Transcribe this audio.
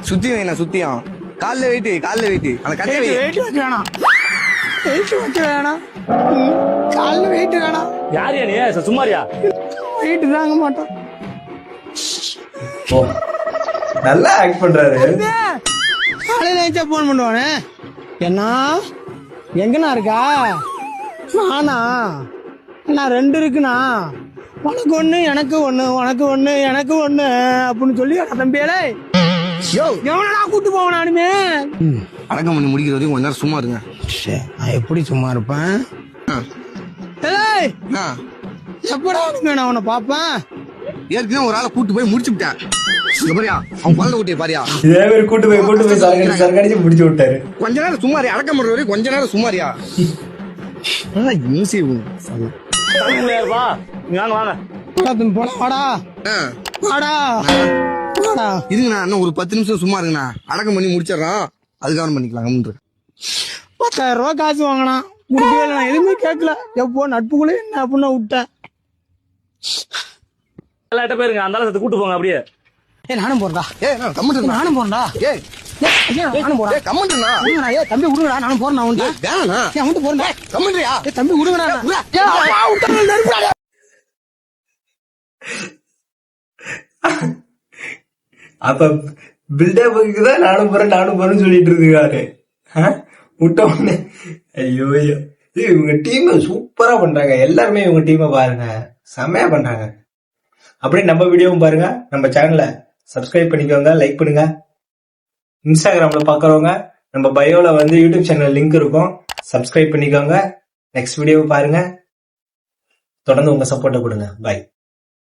சுத்தி வைண்ணா சுத்தியும் கால்ல வெயிட்டு கால்ல வெயிட்டு அந்த கட்டை வெயிட் வைக்க வேணாம். வெயிட் வைக்க வேணாம். கால்ல வெயிட் வேணாம். யாரியா நீ? ச- சும்மாரியா வெயிட் தாங்க மாட்டோம். நல்லா ஆக்ட் பண்றாரு. காலையில எழுந்தா போன் பண்ணுவானே? என்ன? எங்கண்ணா இருக்கா? நானா? நான் ரெண்டு இருக்குண்ணா. உனக்கு ஒண்ணு எனக்கு ஒண்ணு உனக்கு ஒண்ணு எனக்கு ஒண்ணு அப்படின்னு சொல்லி தம்பியாலே. யோ. எவனடா கூட்டு போவன் நானுமே அடக்கம் பண்ணி முடிக்கிற வரைக்கும் கொஞ்ச நேரம் சும்மா இருங்க. நான் எப்படி சும்மா இருப்பேன். ஏய்? எப்படா நான் உன்னை பாப்பேன் ஏற்கனவே ஒரு ஆளை கூட்டு போய் முடிச்சு விட்டேன். அவன் குழந்தை குட்டியை பாரியா? இதே மாதிரி கூட்டு போய் கூட்டு போய் முடிச்சு விட்டாரு. கொஞ்ச நேரம் சும்மாரியா அடக்கம் பண்ற வரைக்கும் கொஞ்ச நேரம் சும்மாரியா நீ வாங்க வாங்க. போடா. போடா வாடா. இருங்கண்ணா இன்னும் ஒரு பத்து நிமிஷம் சும்மா இருங்கண்ணா. அடக்கம் பண்ணி முடிச்சிடறோம் அதுக்கப்புறம் பண்ணிக்கலாம் பத்தாயிரம் ரூபாய் காசு இல்லை நான் எதுவுமே கேட்கல. எப்போ நட்புக்குள்ளே என்ன அப்படின்னு விட்டேன். எல்லாட்ட போயிருங்க அந்த ஆளை சேர்த்து கூட்டு போங்க அப்படியே. ஏய் நானும் போறேன்டா. ஏ நான் கம்முன்ட்டுண்ணா நானும் போறேன்டா. ஐயா, நானும் போறேன். விடுங்கடா ஏய் தம்பி விடுங்கடா நானும் போறேன் நான் உன்ட்ட. வேணாண்ணா. ஏய் அவன்ட்டு போறேன்டா கம்முன்றியா? ஏய் தம்பி விடுங்கடா நான். ஏய், அப்பா, விட்டாங்க, நெருப்புடா. அப்ப பில்டப்புக்கு தான் நானும் போறேன் நானும் போறேன்னு சொல்லிட்டு இருக்காரு. விட்ட உடனே ஐயோ ஐயோ. ஏய், இவங்க டீம் சூப்பரா பண்றாங்க. எல்லாருமே இவங்க டீமை பாருங்க. செம்மையா பண்றாங்க. அப்படியே நம்ம வீடியோவும் பாருங்க. நம்ம சேனலை சப்ஸ்கிரைப் பண்ணிக்கோங்க லைக் பண்ணுங்க. இன்ஸ்டாகிராம்ல பாக்குறவங்க நம்ம பயோல வந்து யூடியூப் சேனல் லிங்க் இருக்கும். சப்ஸ்கிரைப் பண்ணிக்கோங்க. நெக்ஸ்ட் வீடியோவை பாருங்க. தொடர்ந்து உங்க சப்போர்ட்டை கொடுங்க. பை